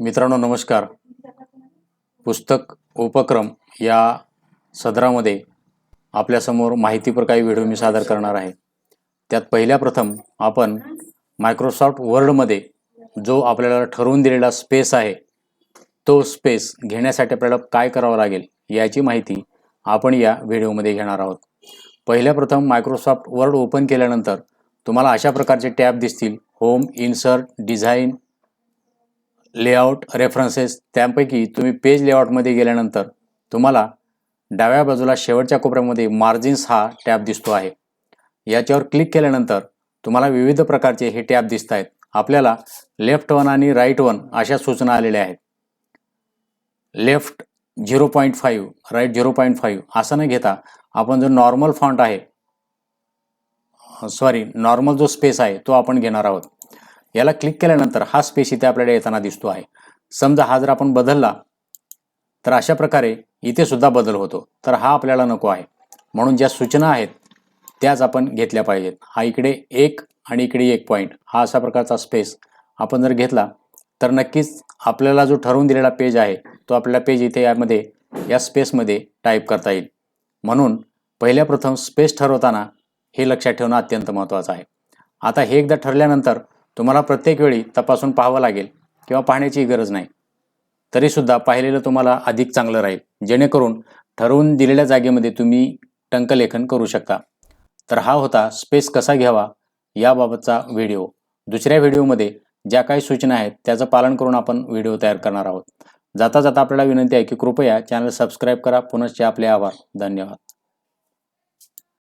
मित्रांनो नमस्कार. पुस्तक उपक्रम या सदरामध्ये आपल्यासमोर माहितीपर काही व्हिडिओ मी सादर करणार आहे. त्यात पहिल्या प्रथम आपण मायक्रोसॉफ्ट वर्डमध्ये जो आपल्याला ठरवून दिलेला स्पेस आहे तो स्पेस घेण्यासाठी आपल्याला काय करावं लागेल याची माहिती आपण या व्हिडिओमध्ये घेणार आहोत. पहिल्या प्रथम मायक्रोसॉफ्ट वर्ड ओपन केल्यानंतर तुम्हाला अशा प्रकारचे टॅब दिसतील. Home insert design layout references त्यापैकी तुम्ही पेज लेआउटमध्ये गेल्यानंतर तुम्हाला डाव्या बाजूला शेवटच्या कोपऱ्यामध्ये मार्जिन्स हा टॅब दिसतो आहे. याच्यावर क्लिक केल्यानंतर तुम्हाला विविध प्रकारचे हे टॅब दिसत आहेत. आपल्याला लेफ्ट वन आणि राईट वन अशा सूचना आलेल्या आहेत. Left zero point five right zero point five असं न घेता आपण जो नॉर्मल फॉन्ट आहे सॉरी नॉर्मल जो स्पेस आहे तो आपण घेणार आहोत. याला क्लिक केल्यानंतर हा स्पेस इथे आपल्याला येताना दिसतो आहे. समजा हा जर आपण बदलला तर अशा प्रकारे इथे सुद्धा बदल होतो. तर हा आपल्याला नको आहे. म्हणून ज्या सूचना आहेत त्याच आपण घेतल्या पाहिजेत. हा इकडे एक आणि इकडे एक पॉईंट हा अशा प्रकारचा स्पेस आपण जर घेतला तर नक्कीच आपल्याला जो ठरवून दिलेला पेज आहे तो आपल्याला पेज इथे यामध्ये या स्पेसमध्ये टाईप करता येईल. म्हणून पहिल्या प्रथम स्पेस ठरवताना हे लक्षात ठेवणं अत्यंत महत्त्वाचं आहे. आता हे एकदा ठरल्यानंतर तुम्हाला प्रत्येक वेळी तपासून पाहावं लागेल किंवा पाहण्याची गरज नाही. तरीसुद्धा पाहिलेलं तुम्हाला अधिक चांगलं राहील. जेणेकरून ठरवून दिलेल्या जागेमध्ये तुम्ही टंकलेखन करू शकता. तर हा होता स्पेस कसा घ्यावा याबाबतचा व्हिडिओ. दुसऱ्या व्हिडिओमध्ये ज्या काही सूचना आहेत त्याचं पालन करून आपण व्हिडिओ तयार करणार आहोत. जाता जाता आपल्याला विनंती आहे की कृपया चॅनल सबस्क्राईब करा. पुनश्च आपले आभार. धन्यवाद.